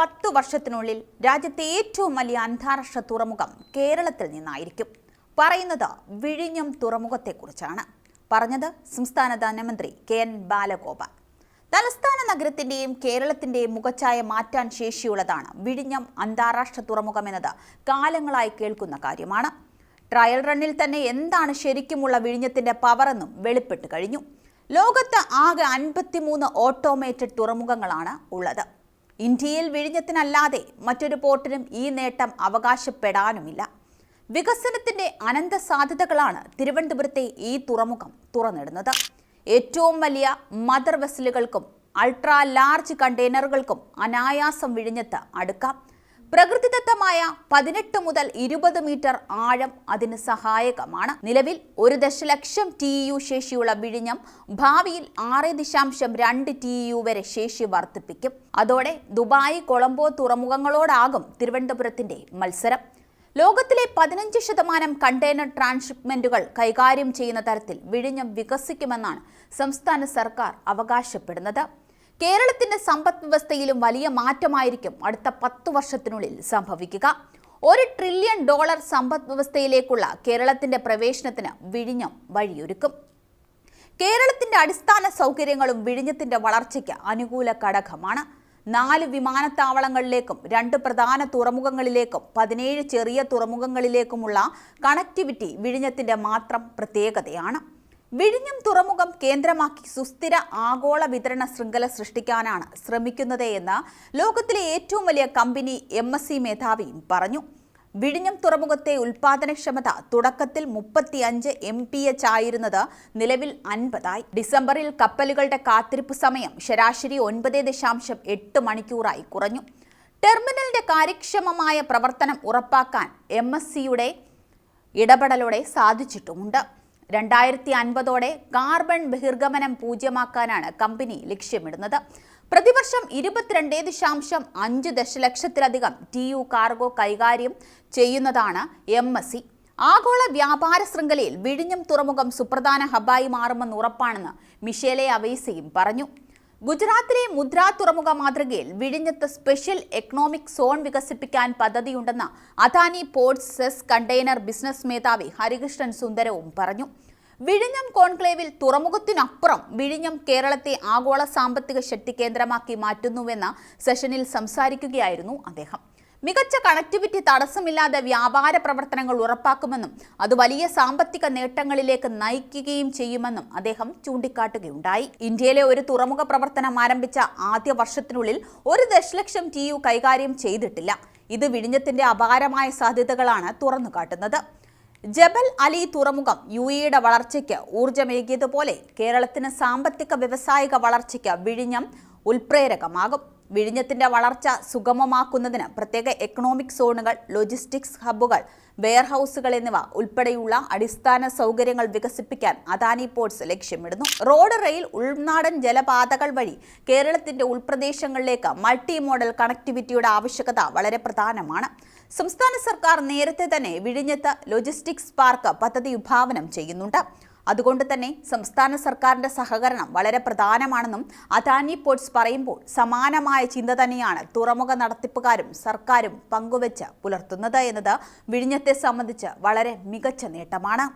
പത്തു വർഷത്തിനുള്ളിൽ രാജ്യത്തെ ഏറ്റവും വലിയ അന്താരാഷ്ട്ര തുറമുഖം കേരളത്തിൽ നിന്നായിരിക്കും. പറയുന്നത് വിഴിഞ്ഞം തുറമുഖത്തെക്കുറിച്ചാണ്. പറഞ്ഞത് സംസ്ഥാന ധനമന്ത്രി കെ എൻ ബാലഗോപാൽ. തലസ്ഥാന നഗരത്തിന്റെയും കേരളത്തിന്റെയും മുഖച്ഛായ മാറ്റാൻ ശേഷിയുള്ളതാണ് വിഴിഞ്ഞം അന്താരാഷ്ട്ര തുറമുഖം എന്നത് കാലങ്ങളായി കേൾക്കുന്ന കാര്യമാണ്. ട്രയൽ റണ്ണിൽ തന്നെ എന്താണ് ശരിക്കുമുള്ള വിഴിഞ്ഞത്തിന്റെ പവറെന്നും വെളിപ്പെട്ട് കഴിഞ്ഞു. ലോകത്ത് ആകെ അൻപത്തിമൂന്ന് ഓട്ടോമേറ്റഡ് തുറമുഖങ്ങളാണ് ഉള്ളത്. ഇന്ത്യയിൽ വിഴിഞ്ഞത്തിനല്ലാതെ മറ്റൊരു പോർട്ടിനും ഈ നേട്ടം അവകാശപ്പെടാനുമില്ല. വികസനത്തിന്റെ അനന്ത സാധ്യതകളാണ് തിരുവനന്തപുരത്തെ ഈ തുറമുഖം തുറന്നിടുന്നത്. ഏറ്റവും വലിയ മദർ വെസലുകൾക്കും അൾട്രാ ലാർജ് കണ്ടെയ്നറുകൾക്കും അനായാസം വിഴിഞ്ഞത്ത് അടുക്കാം. പ്രകൃതിദത്തമായ പതിനെട്ട് മുതൽ ഇരുപത് മീറ്റർ ആഴം അതിന് സഹായകമാണ്. നിലവിൽ ഒരു ദശലക്ഷം ടി യു ശേഷിയുള്ള വിഴിഞ്ഞം ഭാവിയിൽ ആറ് ദശാംശം രണ്ട് ടി യു വരെ ശേഷി വർദ്ധിപ്പിക്കും. അതോടെ ദുബായ് കൊളംബോ തുറമുഖങ്ങളോടാകും തിരുവനന്തപുരത്തിന്റെ മത്സരം. ലോകത്തിലെ പതിനഞ്ച് ശതമാനം കണ്ടെയ്നർ ട്രാൻസ്ഷിപ്മെന്റുകൾ കൈകാര്യം ചെയ്യുന്ന തരത്തിൽ വിഴിഞ്ഞം വികസിക്കുമെന്നാണ് സംസ്ഥാന സർക്കാർ അവകാശപ്പെടുന്നത്. കേരളത്തിന്റെ സമ്പദ് വ്യവസ്ഥയിലും വലിയ മാറ്റമായിരിക്കും അടുത്ത പത്ത് വർഷത്തിനുള്ളിൽ സംഭവിക്കുക. ഒരു ട്രില്യൺ ഡോളർ സമ്പദ് വ്യവസ്ഥയിലേക്കുള്ള കേരളത്തിന്റെ പ്രവേശനത്തിന് വിഴിഞ്ഞം വഴിയൊരുക്കും. കേരളത്തിന്റെ അടിസ്ഥാന സൗകര്യങ്ങളും വിഴിഞ്ഞത്തിന്റെ വളർച്ചയ്ക്ക് അനുകൂല ഘടകമാണ്. നാല് വിമാനത്താവളങ്ങളിലേക്കും രണ്ട് പ്രധാന തുറമുഖങ്ങളിലേക്കും പതിനേഴ് ചെറിയ തുറമുഖങ്ങളിലേക്കുമുള്ള കണക്ടിവിറ്റി വിഴിഞ്ഞത്തിന്റെ മാത്രം പ്രത്യേകതയാണ്. വിഴിഞ്ഞം തുറമുഖം കേന്ദ്രമാക്കി സുസ്ഥിര ആഗോള വിതരണ ശൃംഖല സൃഷ്ടിക്കാനാണ് ശ്രമിക്കുന്നത് എന്ന് ലോകത്തിലെ ഏറ്റവും വലിയ കമ്പനി എം എസ് സി മേധാവിയും പറഞ്ഞു. വിഴിഞ്ഞം തുറമുഖത്തെ ഉൽപാദനക്ഷമത തുടക്കത്തിൽ മുപ്പത്തിയഞ്ച് എം പി എച്ച് ആയിരുന്നത് നിലവിൽ അൻപതായി. ഡിസംബറിൽ കപ്പലുകളുടെ കാത്തിരിപ്പ് സമയം ശരാശരി ഒൻപത് ദശാംശം എട്ട് മണിക്കൂറായി കുറഞ്ഞു. ടെർമിനലിന്റെ കാര്യക്ഷമമായ പ്രവർത്തനം ഉറപ്പാക്കാൻ എം എസ് സിയുടെ ഇടപെടലോടെ സാധിച്ചിട്ടുമുണ്ട്. രണ്ടായിരത്തി അൻപതോടെ കാർബൺ ബഹിർഗമനം പൂജ്യമാക്കാനാണ് കമ്പനി ലക്ഷ്യമിടുന്നത്. പ്രതിവർഷം ഇരുപത്തിരണ്ട് ദശാംശം അഞ്ച് ദശലക്ഷത്തിലധികം ടി യു കാർഗോ കൈകാര്യം ചെയ്യുന്നതാണ് എം എസ് സി. ആഗോള വ്യാപാര ശൃംഖലയിൽ വിഴിഞ്ഞം തുറമുഖം സുപ്രധാന ഹബായി മാറുമെന്ന് ഉറപ്പാണെന്ന് മിഷേലെ അവേസയും പറഞ്ഞു. ഗുജറാത്തിലെ മുദ്ര തുറമുഖ മാതൃകയിൽ വിഴിഞ്ഞത്ത് സ്പെഷ്യൽ എക്കണോമിക് സോൺ വികസിപ്പിക്കാൻ പദ്ധതിയുണ്ടെന്ന് Adani ports SEZ container business മേധാവി ഹരികൃഷ്ണൻ സുന്ദരവും പറഞ്ഞു. വിഴിഞ്ഞം കോൺക്ലേവിൽ തുറമുഖത്തിനപ്പുറം വിഴിഞ്ഞം കേരളത്തെ ആഗോള സാമ്പത്തിക ശക്തി കേന്ദ്രമാക്കി മാറ്റുന്നുവെന്ന സെഷനിൽ സംസാരിക്കുകയായിരുന്നു അദ്ദേഹം. മികച്ച കണക്ടിവിറ്റി തടസ്സമില്ലാതെ വ്യാപാര പ്രവർത്തനങ്ങൾ ഉറപ്പാക്കുമെന്നും അത് വലിയ സാമ്പത്തിക നേട്ടങ്ങളിലേക്ക് നയിക്കുകയും ചെയ്യുമെന്നും അദ്ദേഹം ചൂണ്ടിക്കാട്ടുകയുണ്ടായി. ഇന്ത്യയിലെ ഒരു തുറമുഖ പ്രവർത്തനം ആരംഭിച്ച ആദ്യ വർഷത്തിനുള്ളിൽ ഒരു ദശലക്ഷം ടി യു കൈകാര്യം ചെയ്തിട്ടില്ല. ഇത് വിഴിഞ്ഞത്തിന്റെ അപാരമായ സാധ്യതകളാണ് തുറന്നുകാട്ടുന്നത്. ജബൽ അലി തുറമുഖം യു എയുടെ വളർച്ചയ്ക്ക് ഊർജമേകിയതുപോലെ കേരളത്തിന് സാമ്പത്തിക വ്യവസായിക വളർച്ചയ്ക്ക് വിഴിഞ്ഞം ഉൽപ്രേരകമാകും. വിഴിഞ്ഞത്തിന്റെ വളർച്ച സുഗമമാക്കുന്നതിന് പ്രത്യേക എക്കണോമിക് സോണുകൾ ലോജിസ്റ്റിക്സ് ഹബ്ബുകൾ വെയർഹൌസുകൾ എന്നിവ ഉൾപ്പെടെയുള്ള അടിസ്ഥാന സൗകര്യങ്ങൾ വികസിപ്പിക്കാൻ അദാനി പോർട്സ് ലക്ഷ്യമിടുന്നു. റോഡ് റെയിൽ ഉൾനാടൻ ജലപാതകൾ വഴി കേരളത്തിന്റെ ഉൾപ്രദേശങ്ങളിലേക്ക് മൾട്ടി മോഡൽ കണക്ടിവിറ്റിയുടെ ആവശ്യകത വളരെ പ്രധാനമാണ്. സംസ്ഥാന സർക്കാർ നേരത്തെ തന്നെ വിഴിഞ്ഞത്ത് ലോജിസ്റ്റിക്സ് പാർക്ക് പദ്ധതി വിഭാവനം ചെയ്യുന്നുണ്ട്. അതുകൊണ്ട് തന്നെ സംസ്ഥാന സർക്കാരിന്റെ സഹകരണം വളരെ പ്രധാനമാണെന്നും അദാനി പോർട്സ് പറയുമ്പോൾ സമാനമായ ചിന്ത തന്നെയാണ് തുറമുഖ നടത്തിപ്പുകാരും സർക്കാരും പങ്കുവച്ച് പുലർത്തുന്നത് എന്നത് വിഴിഞ്ഞത്തെ സംബന്ധിച്ച് വളരെ മികച്ച നേട്ടമാണ്.